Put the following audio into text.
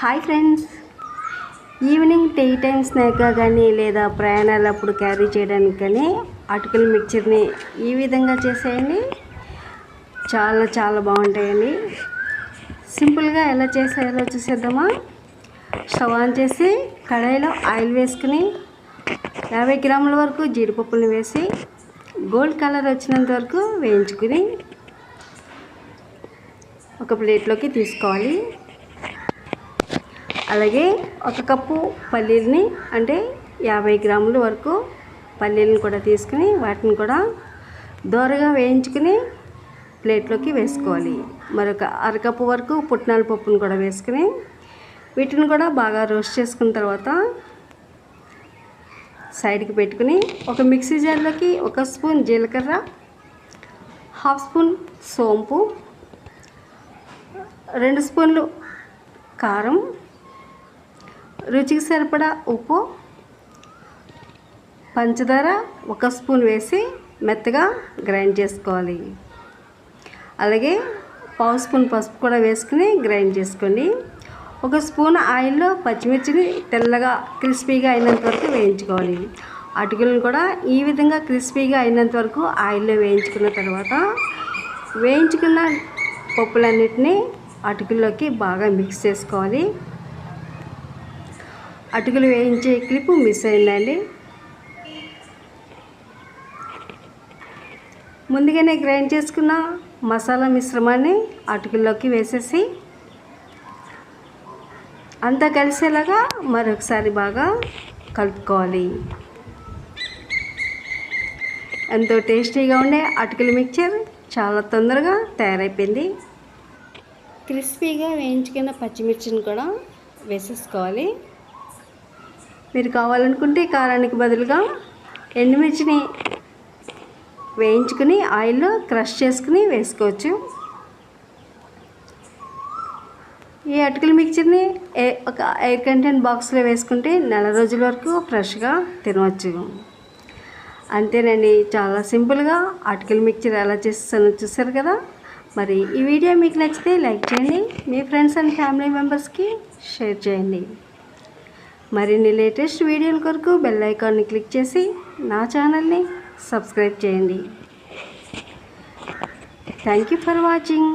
Hi friends. Evening tea time స్నాక్గా కానీ లేదా ప్రయాణాలప్పుడు carry చేయడానికి కానీ అటుకుల మిక్చర్ని ఈ విధంగా చేసేయండి. చాలా చాలా బాగుంటాయండి. సింపుల్గా ఎలా చేసేయాలో చూసేద్దామా? స్టవ్ ఆన్ చేసి కడాయిలో ఆయిల్ వేసుకుని యాభై గ్రాముల వరకు జీడిపప్పుని వేసి గోల్డ్ కలర్ వచ్చినంత వరకు వేయించుకుని ఒక ప్లేట్లోకి తీసుకోవాలి. అలాగే ఒక కప్పు పల్లీలని అంటే యాభై గ్రాముల వరకు పల్లీలను కూడా తీసుకుని వాటిని కూడా దోరగా వేయించుకుని ప్లేట్లోకి వేసుకోవాలి. మరొక అరకప్పు వరకు పుట్నాల పప్పును కూడా వేసుకుని వీటిని కూడా బాగా రోస్ట్ చేసుకున్న తర్వాత సైడ్కి పెట్టుకుని ఒక మిక్సీ జార్లోకి ఒక స్పూన్ జీలకర్ర హాఫ్ స్పూన్ సోంపు రెండు స్పూన్లు కారం రుచికి సరిపడా ఉప్పు పంచదార ఒక స్పూన్ వేసి మెత్తగా గ్రైండ్ చేసుకోవాలి. అలాగే పావు స్పూన్ పసుపు కూడా వేసుకుని గ్రైండ్ చేసుకోండి. ఒక స్పూన్ ఆయిల్లో పచ్చిమిర్చిని తెల్లగా క్రిస్పీగా అయినంత వరకు వేయించుకోవాలి. అటుకులను కూడా ఈ విధంగా క్రిస్పీగా అయినంత వరకు ఆయిల్లో వేయించుకున్న తర్వాత వేయించుకున్న పప్పులన్నిటినీ అటుకుల్లోకి బాగా మిక్స్ చేసుకోవాలి. అటుకులు వేయించే క్లిప్ మిస్ అయిందండి. ముందుగానే గ్రైండ్ చేసుకున్న మసాలా మిశ్రమాన్ని అటుకుల్లోకి వేసేసి అంతా కలిసేలాగా మరొకసారి బాగా కలుపుకోవాలి. ఎంతో టేస్టీగా ఉండే అటుకుల మిక్చర్ చాలా తొందరగా తయారైపోయింది. క్రిస్పీగా వేయించుకున్న పచ్చిమిర్చిని కూడా వేసేసుకోవాలి. మీరు కావాలనుకుంటే కారానికి బదులుగా ఎండుమిర్చిని వేయించుకుని ఆయిల్లో క్రష్ చేసుకుని వేసుకోవచ్చు. ఈ అటుకుల మిక్చర్ని ఏ ఒక ఎయిర్ కంటెంట్ బాక్స్లో వేసుకుంటే నెల రోజుల వరకు ఫ్రెష్గా తినవచ్చు. అంతేనండి చాలా సింపుల్గా అటుకుల మిక్చర్ ఎలా చేస్తానో చూసారు కదా? మరి ఈ వీడియో మీకు నచ్చితే లైక్ చేయండి మీ ఫ్రెండ్స్ అండ్ ఫ్యామిలీ మెంబర్స్కి షేర్ చేయండి. మరిన్ని లేటెస్ట్ వీడియోల కొరకు బెల్ ఐకాన్ని క్లిక్ చేసి నా ఛానల్ని సబ్స్క్రైబ్ చేయండి. Thank you for watching